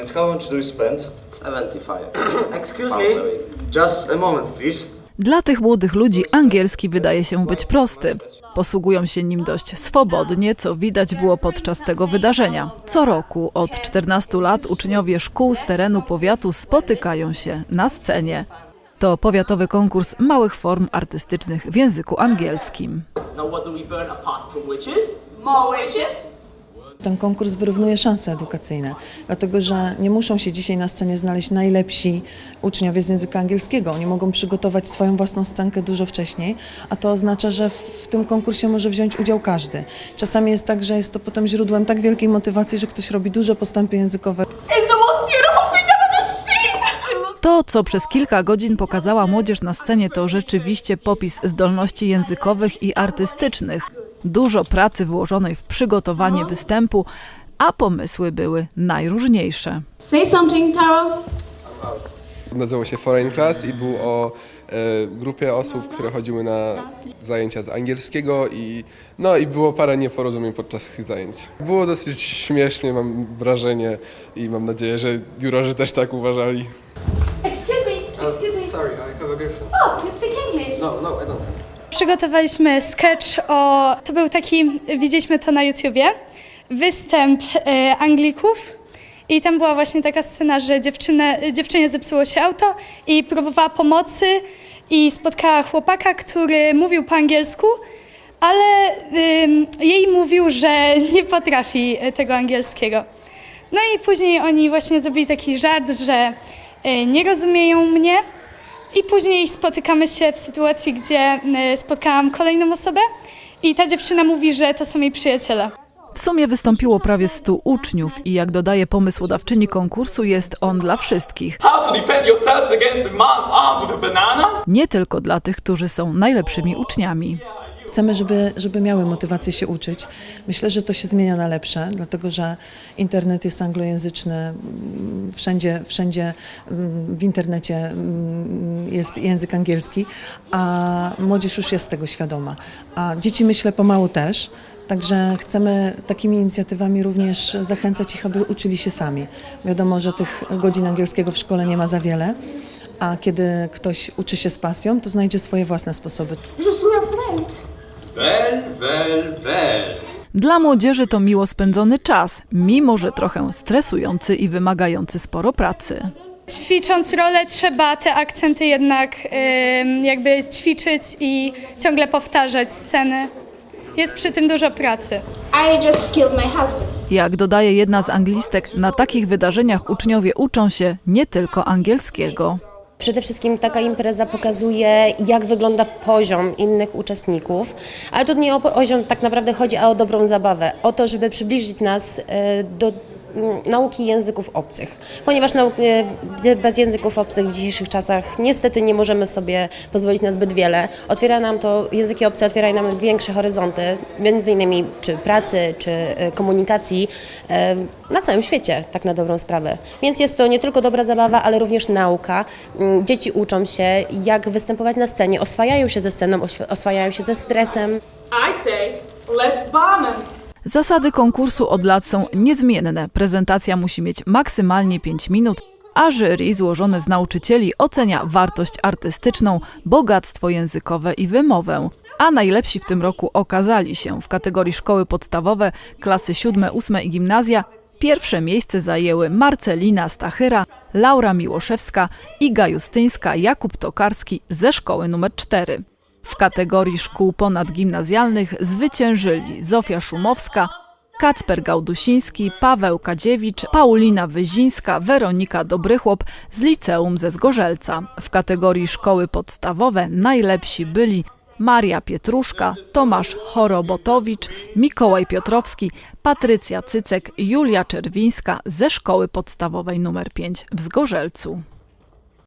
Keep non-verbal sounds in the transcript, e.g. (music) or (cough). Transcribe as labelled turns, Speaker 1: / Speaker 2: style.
Speaker 1: And how much do you spend?
Speaker 2: 75 (coughs)
Speaker 3: Excuse me.
Speaker 1: Just a moment, please.
Speaker 4: Dla tych młodych ludzi angielski wydaje się być prosty. Posługują się nim dość swobodnie, co widać było podczas tego wydarzenia. Co roku od 14 lat uczniowie szkół z terenu powiatu spotykają się na scenie. To powiatowy konkurs małych form artystycznych w języku angielskim.
Speaker 3: Now what do we burn apart from witches?
Speaker 5: More witches?
Speaker 6: Ten konkurs wyrównuje szanse edukacyjne, dlatego że nie muszą się dzisiaj na scenie znaleźć najlepsi uczniowie z języka angielskiego. Oni mogą przygotować swoją własną scenkę dużo wcześniej, a to oznacza, że w, tym konkursie może wziąć udział każdy. Czasami jest tak, że jest to potem źródłem tak wielkiej motywacji, że ktoś robi duże postępy językowe.
Speaker 4: To, co przez kilka godzin pokazała młodzież na scenie, to rzeczywiście popis zdolności językowych i artystycznych. Dużo pracy włożonej w przygotowanie występu, a pomysły były najróżniejsze.
Speaker 7: Say something, Taro.
Speaker 8: Nazywał się Foreign Class i był o e, grupie osób, które chodziły na zajęcia z angielskiego i no i było parę nieporozumień podczas tych zajęć. Było dosyć śmiesznie, mam wrażenie i mam nadzieję, że jurorzy też tak uważali.
Speaker 7: Excuse me. Excuse me.
Speaker 2: Sorry, I have a girlfriend.
Speaker 7: Oh, you speak English.
Speaker 2: No, no, I don't.
Speaker 9: Przygotowaliśmy sketch o. To był taki, widzieliśmy to na YouTubie, występ e, Anglików. I tam była właśnie taka scena, że dziewczynę, dziewczynie zepsuło się auto i próbowała pomocy i spotkała chłopaka, który mówił po angielsku, ale ym, jej mówił, że (laughs) nie potrafi tego angielskiego. No i później oni właśnie zrobili taki żart, że e, nie rozumieją mnie. I później spotykamy się w sytuacji, gdzie y, spotkałam kolejną osobę i ta dziewczyna mówi, że to są jej przyjaciele.
Speaker 4: W sumie wystąpiło prawie 100 uczniów i jak dodaje pomysłodawczyni konkursu, jest on dla wszystkich. Nie tylko dla tych, którzy są najlepszymi uczniami.
Speaker 6: Chcemy, żeby, żeby miały motywację się uczyć. Myślę, że to się zmienia na lepsze, dlatego że internet jest anglojęzyczny. mm, Wszędzie, wszędzie mm, w internecie mm, jest język angielski, a młodzież już jest tego świadoma. A dzieci myślę pomału też. Także chcemy takimi inicjatywami również zachęcać ich, aby uczyli się sami. Wiadomo, że tych godzin angielskiego w szkole nie ma za wiele, a kiedy ktoś uczy się z pasją, to znajdzie swoje własne sposoby.
Speaker 3: Well, well, well.
Speaker 4: Dla młodzieży to miło spędzony czas, mimo że trochę stresujący i wymagający sporo pracy.
Speaker 9: Ćwicząc rolę trzeba te akcenty jednak ym, jakby ćwiczyć i ciągle powtarzać sceny. Jest przy tym dużo pracy.
Speaker 7: I just killed my husband.
Speaker 4: Jak dodaje jedna z anglistek, na takich wydarzeniach uczniowie uczą się nie tylko angielskiego.
Speaker 10: Przede wszystkim taka impreza pokazuje, jak wygląda poziom innych uczestników, ale to nie o poziom tak naprawdę chodzi, a o dobrą zabawę, o to, żeby przybliżyć nas e, do nauki języków obcych, ponieważ e, bez języków obcych w dzisiejszych czasach niestety nie możemy sobie pozwolić na zbyt wiele. Otwiera nam to, języki obce otwierają nam większe horyzonty, między innymi czy pracy, czy e, komunikacji e, na całym świecie, tak na dobrą sprawę. Więc jest to nie tylko dobra zabawa, ale również nauka. Mm, Dzieci uczą się, jak występować na scenie, oswajają się ze sceną, oswajają się ze stresem.
Speaker 5: I say, let's bomb.
Speaker 4: Zasady konkursu od lat są niezmienne. Prezentacja musi mieć maksymalnie 5 minut, a jury złożone z nauczycieli ocenia wartość artystyczną, bogactwo językowe i wymowę. A najlepsi w tym roku okazali się w kategorii szkoły podstawowe, klasy 7, 8 i gimnazja. Pierwsze miejsce zajęły Marcelina Stachyra, Laura Miłoszewska, Iga Justyńska, Jakub Tokarski ze szkoły numer 4. W kategorii szkół ponadgimnazjalnych zwyciężyli Zofia Szumowska, Kacper Gaudusiński, Paweł Kadziewicz, Paulina Wyzińska, Weronika Dobrychłop z liceum ze Zgorzelca. W kategorii szkoły podstawowe najlepsi byli Maria Pietruszka, Tomasz Chorobotowicz, Mikołaj Piotrowski, Patrycja Cycek, Julia Czerwińska ze szkoły podstawowej nr 5 w Zgorzelcu.